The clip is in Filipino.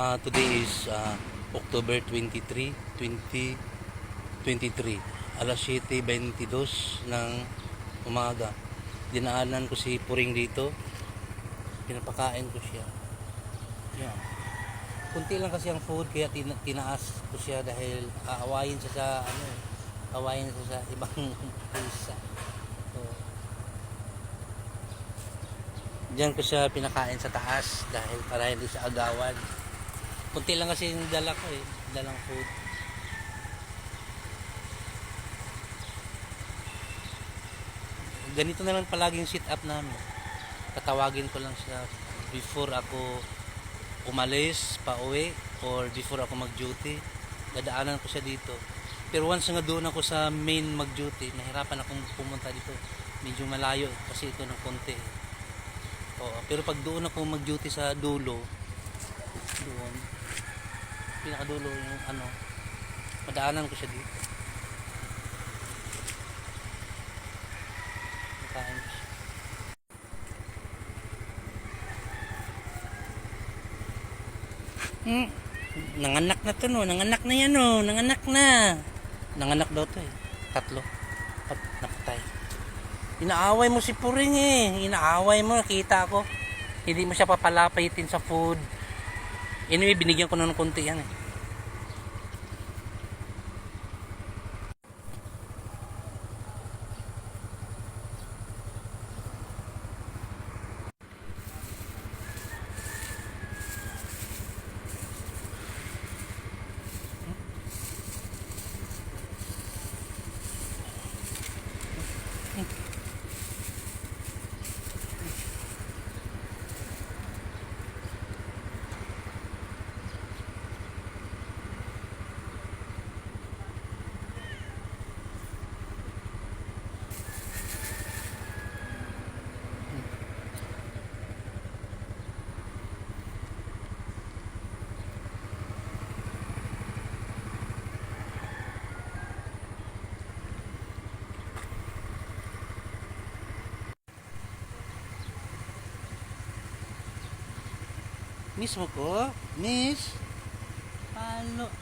Ah, today is ah, October 23, 2023. Alas 7.22 ng umaga. Dinaanan ko si Puring dito. Pinapakain ko siya. Yan. Kunti lang kasi ang food kaya tina- tinaas ko siya dahil aawayin siya sa ano eh, awayin siya sa ibang isa. So, Diyan ko siya pinakain sa taas dahil para hindi siya agawan. Kunti lang kasi yung dala ko eh, dalang food. Ganito na lang palaging sit up namin. Tatawagin ko lang siya before ako umalis, pauwi, or before ako mag-duty. Dadaanan ko siya dito. Pero once nga doon ako sa main mag-duty, nahirapan akong pumunta dito. Medyo malayo kasi ito ng konti. Oo, pero pag doon ako mag-duty sa dulo, doon, pinakadulo yung ano, madaanan ko siya dito. Makain ko siya. Hmm. Nanganak na to no, nanganak na yan no, nanganak na. Nanganak daw to eh. Tatlo. At nakatay. Inaaway mo si Puring eh. Inaaway mo, nakita ko. Hindi mo siya papalapitin sa food. Anyway, binigyan ko na ng konti yan eh. Miss mo ko? Miss? Halo.